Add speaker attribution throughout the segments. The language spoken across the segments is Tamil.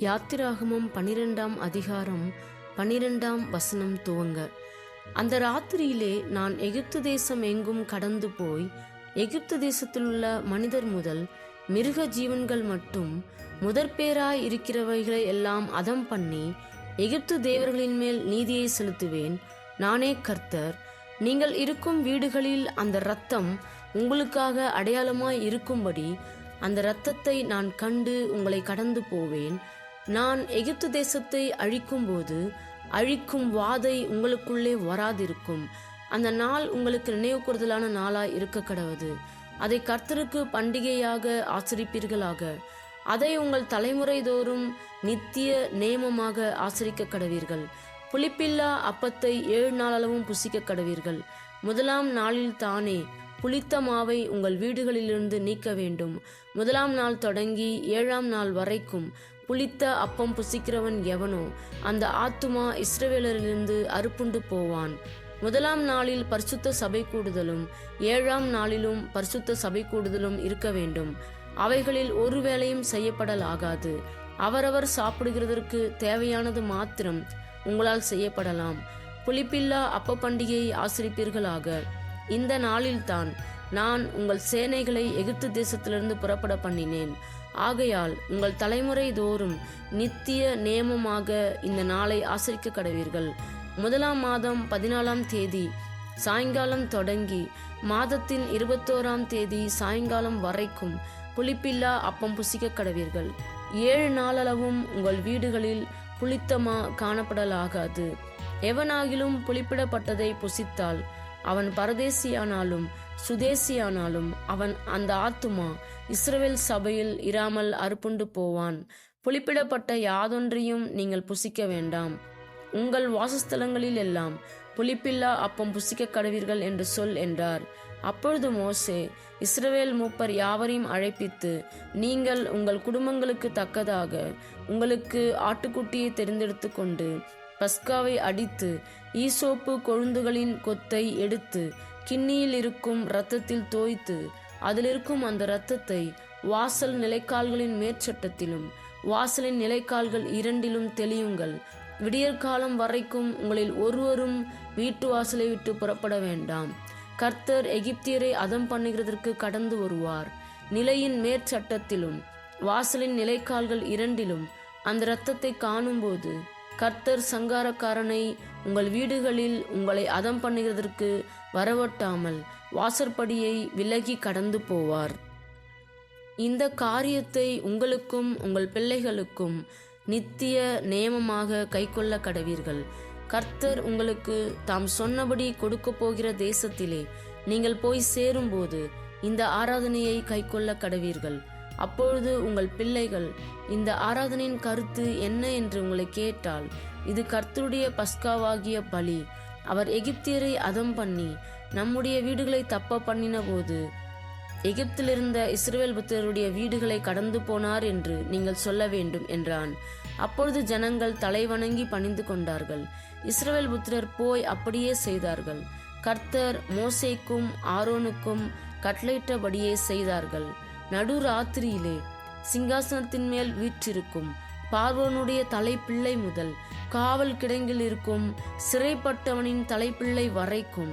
Speaker 1: யாத்திராகமும் பனிரெண்டாம் அதிகாரம் பனிரெண்டாம் வசனம் துவங்க. அந்த ராத்திரியிலே நான் எகிப்து தேசம் எங்கும் கடந்து போய் எகிப்து தேசத்தில் உள்ள மனிதர் முதல் மிருக ஜீவன்கள் மட்டும் முதற்பேராய் இருக்கிறவைகளை எல்லாம் அதம் பண்ணி எகிப்து தேவர்களின் மேல் நீதியை செலுத்துவேன். நானே கர்த்தர். நீங்கள் இருக்கும் வீடுகளில் அந்த இரத்தம் உங்களுக்காக அடையாளமாய் இருக்கும்படி அந்த இரத்தத்தை நான் கண்டு உங்களை கடந்து போவேன். நான் எகிப்து தேசத்தை அழிக்கும்போது அழிக்கும் வாதை உங்களுக்குள்ளே வராதிருக்கும். அந்த நாள் உங்களுக்கு நினைவு கூறுதலான நாளாய் இருக்க கடவுது. அதை கர்த்தருக்கு பண்டிகையாக ஆசரிப்பீர்களாக அதை உங்கள் தலைமுறை தோறும் நித்திய நேமமாக ஆசரிக்க கடவீர்கள். புளிப்பில்லா அப்பத்தை ஏழு நாளளவும் புசிக்க கடவீர்கள். முதலாம் நாளில் தானே புளித்த மாவை உங்கள் வீடுகளிலிருந்து நீக்க வேண்டும். முதலாம் நாள் தொடங்கி ஏழாம் நாள் வரைக்கும் புளித்த அப்பம் புசிக்கிறவன் எவனோ அந்த ஆத்துமா இஸ்ரவேலரிலிருந்து அறுப்புண்டு போவான். முதலாம் நாளில் பரிசுத்த சபை கூடுதலும் ஏழாம் நாளிலும் பரிசுத்த சபை கூடுதலும் இருக்க வேண்டும். அவைகளில் ஒரு வேளையும் செய்யப்படலாகாது. அவரவர் சாப்பிடுகிறதற்கு தேவையானது மாத்திரம் உங்களால் செய்யப்படலாம். புளிப்பில்லா அப்ப பண்டிகையை ஆசிரிப்பீர்களாக. இந்த நாளில்தான் நான் உங்கள் சேனைகளை எகிப்து தேசத்திலிருந்து புறப்பட பண்ணினேன். ஆகையால் உங்கள் தலைமுறை தோறும் நித்திய நேமமாக இந்த நாளை ஆசரிக்க கடவீர்கள் முதலாம் மாதம் பதினாலாம் தேதி சாயங்காலம் தொடங்கி மாதத்தின் இருபத்தோராம் தேதி சாயங்காலம் வரைக்கும் புளிப்பில்லா அப்பம் புசிக்க கடவீர்கள் ஏழு நாளளவும் உங்கள் வீடுகளில் புளித்தமா காணப்படலாகாது. எவனாகிலும் புளிப்பிடப்பட்டதை புசித்தால் அவன் பரதேசியானாலும் சுதேசியானாலும் அவன் அந்த ஆத்துமா இஸ்ரவேல் சபையில் இராமல் அறுப்புண்டு போவான். புளிப்பிடப்பட்ட யாதொன்றையும் நீங்கள் புசிக்க வேண்டாம். உங்கள் வாசஸ்தலங்களில் எல்லாம் புளிப்பில்லா அப்பம் புசிக்க கடவீர்கள் என்று சொல் என்றார். அப்பொழுது மோசே இஸ்ரவேல் மூப்பர் யாவரையும் அழைப்பித்து நீங்கள் உங்கள் குடும்பங்களுக்கு தக்கதாக உங்களுக்கு ஆட்டுக்குட்டியை தெரிந்தெடுத்து கொண்டு பஸ்காவை அடித்து ஈசோப்பு கொழுந்துகளின் கொத்தை எடுத்து கிண்ணியில் இருக்கும் இரத்தத்தில் தோய்த்து அதிலிருக்கும் அந்த இரத்தத்தை வாசல் நிலைக்கால்களின் மேற்சட்டத்திலும் வாசலின் நிலைக்கால்கள் இரண்டிலும் தெளியுங்கள். விடியற்காலம் வரைக்கும் உங்களில் ஒருவரும் வீட்டு வாசலை விட்டு புறப்பட வேண்டாம். கர்த்தர் எகிப்தியரை அதம் பண்ணுகிறதற்கு கடந்து வருவார். நிலையின் மேற்சட்டத்திலும் வாசலின் நிலைக்கால்கள் இரண்டிலும் அந்த இரத்தத்தை காணும்போது கர்த்தர் சங்காரக்காரனை உங்கள் வீடுகளில் உங்களை அதம் பண்ணுகிறதற்கு வரவட்டாமல் வாசற்படியை விலகி கடந்து போவார். இந்த காரியத்தை உங்களுக்கும் உங்கள் பிள்ளைகளுக்கும் நித்திய நேமமாக கைக்கொள்ள கடவீர்கள். கர்த்தர் உங்களுக்கு தாம் சொன்னபடி கொடுக்க போகிற தேசத்திலே நீங்கள் போய் சேரும்போது இந்த ஆராதனையை கைக்கொள்ள கடவீர்கள். அப்பொழுது உங்கள் பிள்ளைகள் இந்த ஆராதனையின் கருத்து என்ன என்று உங்களை கேட்டால் இது கர்த்தருடைய பஸ்காவாகிய பலி. அவர் எகிப்தியரை அதம் பண்ணி நம்முடைய வீடுகளை தப்ப பண்ணின போது எகிப்திலிருந்த இஸ்ரேல் புத்தருடைய வீடுகளை கடந்து போனார் என்று நீங்கள் சொல்ல வேண்டும் என்றான். அப்பொழுது ஜனங்கள் தலைவணங்கி பணிந்து கொண்டார்கள். இஸ்ரேல் புத்திரர் போய் அப்படியே செய்தார்கள். கர்த்தர் மோசேக்கும் ஆரோனுக்கும் கட்டளையிட்டபடியே செய்தார்கள். நடு ராத்திரியிலே சிங்காசனத்தின் மேல் வீற்றிருக்கும். பார்வோனுடைய தலைப்பிள்ளை முதல் காவல் கிடங்கில் இருக்கும் சிறைப்பட்டவனின் தலைப்பிள்ளை வரைக்கும்.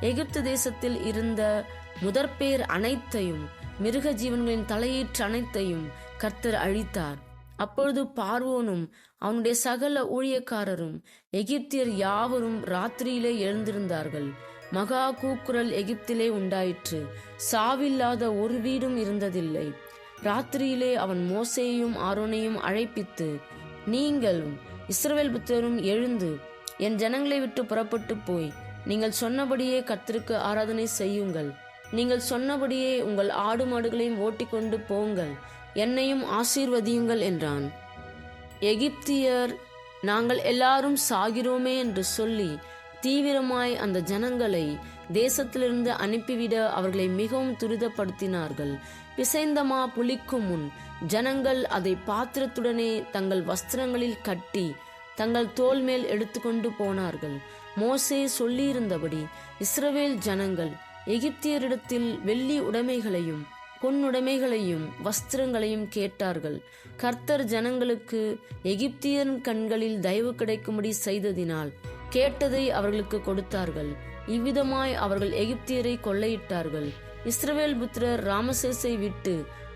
Speaker 1: எகிப்து தேசத்தில் இருந்த முதற்பேர் அனைத்தையும் மிருக ஜீவன்களின் தலையீற்று அனைத்தையும் கர்த்தர் அழித்தார். அப்பொழுது பார்வோனும் அவனுடைய சகல ஊழியக்காரரும் எகிப்தியர் யாவரும் ராத்திரியிலே எழுந்திருந்தார்கள். மகா கூக்குரல் எகிப்திலே உண்டாயிற்று. சாவில்லாத ஒரு வீடும் இருந்ததில்லை. ராத்திரியிலே அவன் மோசேயும் ஆரோனையும் அழைப்பித்து நீங்களும் இஸ்ரவேல் புத்தரும் எழுந்து என் ஜனங்களை விட்டு புறப்பட்டு போய் நீங்கள் சொன்னபடியே கத்திற்கு ஆராதனை செய்யுங்கள். நீங்கள் சொன்னபடியே உங்கள் ஆடு மாடுகளையும் ஓட்டிக்கொண்டு போங்கள். என்னையும் ஆசீர்வதியுங்கள் என்றான். எகிப்தியர் நாங்கள் எல்லாரும் சாகிறோமே என்று சொல்லி தீவிரமாய் அந்த ஜனங்களை தேசத்திலிருந்து அனுப்பிவிட அவர்களை மிகவும் துரிதப்படுத்தினார்கள். பிசைந்தமா புலிக்கும் முன் ஜனங்கள் அதை பாத்திரத்துடனே தங்கள் வஸ்திரங்களில் கட்டி தங்கள் தோல் மேல் எடுத்துக்கொண்டு போனார்கள். மோசே சொல்லியிருந்தபடி இஸ்ரவேல் ஜனங்கள் எகிப்தியரிடத்தில் வெள்ளி உடைமைகளையும் பொன்னுடைமைகளையும் வஸ்திரங்களையும் கேட்டார்கள். கர்த்தர் ஜனங்களுக்கு எகிப்தியன் கண்களில் தயவு கிடைக்கும்படி செய்ததினால் கேட்டதை அவர்களுக்கு கொடுத்தார்கள். இவ்விதமாய் அவர்கள் எகிப்தியரை கொள்ளையிட்டார்கள். இஸ்ரவேல் புத்திரர் ராமசேஸை விட்டு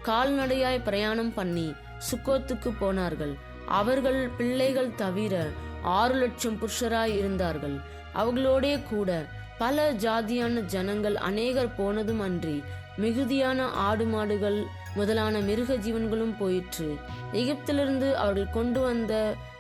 Speaker 1: கால்நடையாய் பிரயாணம் பண்ணி சுக்கோத்துக்கு போனார்கள். அவர்கள் பிள்ளைகள் தவிர ஆறு லட்சம் புருஷராய் இருந்தார்கள். அவர்களோடே கூட பல ஜாதியான ஜனங்கள் அநேகர் போனதும் அன்றி மிகுதியான ஆடு மாடுகள் முதலான மிருக ஜீவன்களும் போயிற்று. எகிப்திலிருந்து அவர்கள் கொண்டு வந்த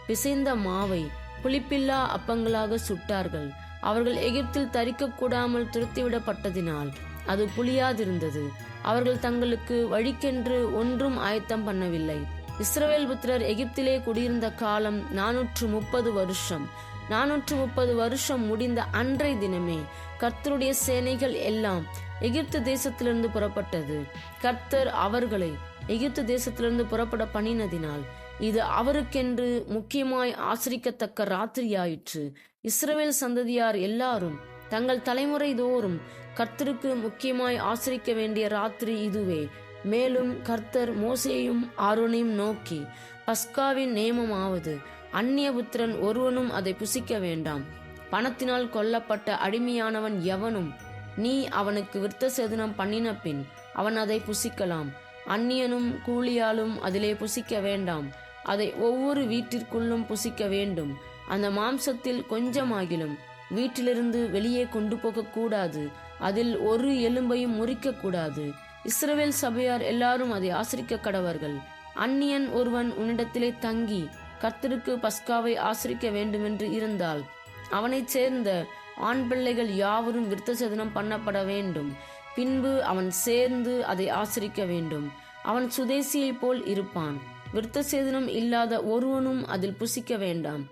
Speaker 1: பிசைந்த மாவை புளிப்பில்லா அப்பங்களாக சுட்டார்கள். அவர்கள் எகிப்தில் தரிக்க கூடாமல் துரத்திவிடப்பட்டதினால் அது புளியாதிருந்தது. அவர்கள் தங்களுக்கு வழிக்கென்று ஒன்றும் ஆயத்தம் பண்ணவில்லை. இஸ்ரவேல் புத்திரர் எகிப்திலே குடியிருந்த காலம் நானூற்று முப்பது வருஷம். நானூற்று முப்பது வருஷம் முடிந்த அன்றை தினமே கர்த்தருடைய சேனைகள் எல்லாம் எகிப்து தேசத்திலிருந்து புறப்பட்டது. கர்த்தர் அவர்களை எகிப்து தேசத்திலிருந்து புறப்பட பண்ணினதினால் இது அவருக்கென்று முக்கியமாய் ஆசிரிக்கத்தக்க ராத்திரியாயிற்று. இஸ்ரவேல் சந்ததியார் எல்லாரும் தங்கள் தலைமுறை தோறும் கர்த்தருக்கு முக்கியமாய் ஆசிரிக்க வேண்டிய ராத்திரி இதுவே. மேலும் கர்த்தர் மோசேயும் ஆரோனையும் நோக்கி பஸ்காவின் நியமமாவது அந்நிய புத்திரன் ஒருவனும் அதை புசிக்க வேண்டாம். பணத்தினால் கொல்லப்பட்ட அடிமையானவன் எவனும் நீ அவனுக்கு விருத்த சேதனம் பண்ணின பின் அவன் அதை புசிக்கலாம். அந்நியனும் கூலியாலும் அதிலே புசிக்க வேண்டாம். அதை ஒவ்வொரு வீட்டிற்குள்ளும் புசிக்க வேண்டும். அந்த மாம்சத்தில் கொஞ்சமாகிலும் வீட்டிலிருந்து வெளியே கொண்டு போகக்கூடாது அதில் ஒரு எலும்பையும் முறிக்கக்கூடாது இஸ்ரவேல் சபையார் எல்லாரும் அதை ஆசிரிக்க கடவர்கள். அந்நியன் ஒருவன் உன்னிடத்திலே தங்கி கர்த்தருக்கு பஸ்காவை ஆசிரிக்க வேண்டுமென்று இருந்தால் அவனைச் சேர்ந்த ஆண் பிள்ளைகள் யாவரும் விருத்தசேதனம் பண்ணப்பட வேண்டும். பின்பு அவன் சேர்ந்து அதை ஆசிரிக்க வேண்டும். அவன் சுதேசியைப் போல் இருப்பான். விருத்த சேதனம் இல்லாத ஒருவனும் அதில் புசிக்க வேண்டாம்.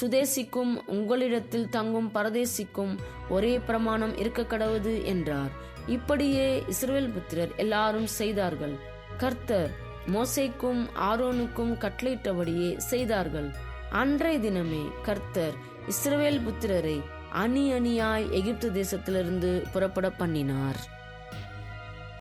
Speaker 1: சுதேசிக்கும் உங்களிடத்தில் தங்கும் பரதேசிக்கும் ஒரே பிரமாணம் இருக்க கடவுது என்றார். இப்படியே இஸ்ரேல் புத்திரர் எல்லாரும் செய்தார்கள். கர்த்தர் மோசைக்கும் ஆரோனுக்கும் கட்டளையிட்டபடியே செய்தார்கள். அன்றைய தினமே கர்த்தர் இஸ்ரவேல் புத்திரரை அணி அணியாய் எகிப்து தேசத்திலிருந்து புறப்பட பண்ணினார்.